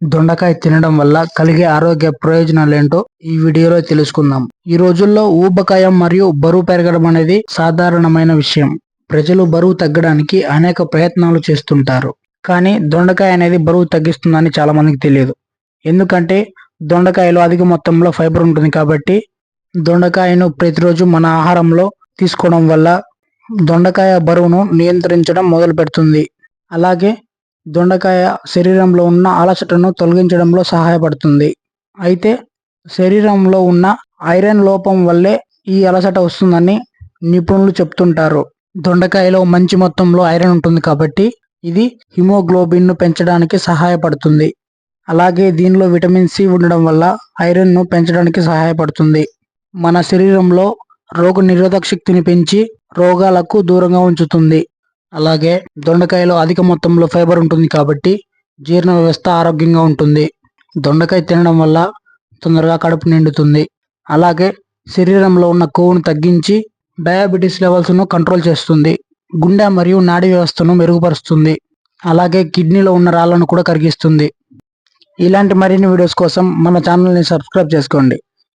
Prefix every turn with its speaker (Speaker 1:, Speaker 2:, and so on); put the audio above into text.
Speaker 1: దొండకాయ తినడం వల్ల కలిగే ఆరోగ్య ప్రయోజనాలేంటో ఈ వీడియోలో తెలుసుకుందాం. ఈ రోజుల్లో ఊబకాయం మరియు బరువు పెరగడం అనేది సాధారణమైన విషయం. ప్రజలు బరువు తగ్గడానికి అనేక ప్రయత్నాలు చేస్తుంటారు. కానీ దొండకాయ అనేది బరువు తగ్గిస్తుందని చాలా మందికి తెలియదు. ఎందుకంటే దొండకాయలో అధిక మొత్తంలో ఫైబర్ ఉంటుంది కాబట్టి దొండకాయను ప్రతిరోజు మన ఆహారంలో తీసుకోవడం వల్ల దొండకాయ బరువును నియంత్రించడం మొదలు పెడుతుంది అలాగే దొండకాయ శరీరంలో ఉన్న అలసటను తొలగించడంలో సహాయపడుతుంది. అయితే శరీరంలో ఉన్న ఐరన్ లోపం వల్లే ఈ అలసట వస్తుందని నిపుణులు చెప్తుంటారు. దొండకాయలో మంచి మొత్తంలో ఐరన్ ఉంటుంది కాబట్టి ఇది హిమోగ్లోబిన్ను పెంచడానికి సహాయపడుతుంది. అలాగే దీనిలో విటమిన్ సి ఉండడం వల్ల ఐరన్ను పెంచడానికి సహాయపడుతుంది. మన శరీరంలో రోగ నిరోధక శక్తిని పెంచి రోగాలకు దూరంగా ఉంచుతుంది. అలాగే దొండకాయలో అధిక మొత్తంలో ఫైబర్ ఉంటుంది కాబట్టి జీర్ణ వ్యవస్థ ఆరోగ్యంగా ఉంటుంది. దొండకాయ తినడం వల్ల తొందరగా కడుపు నిండుతుంది. అలాగే శరీరంలో ఉన్న కొవ్వును తగ్గించి డయాబెటీస్ లెవెల్స్ను కంట్రోల్ చేస్తుంది. గుండె మరియు నాడీ వ్యవస్థను మెరుగుపరుస్తుంది. అలాగే కిడ్నీలో ఉన్న రాళ్ళను కూడా కరిగిస్తుంది. ఇలాంటి మరిన్ని వీడియోస్ కోసం మన ఛానల్ని సబ్స్క్రైబ్ చేసుకోండి.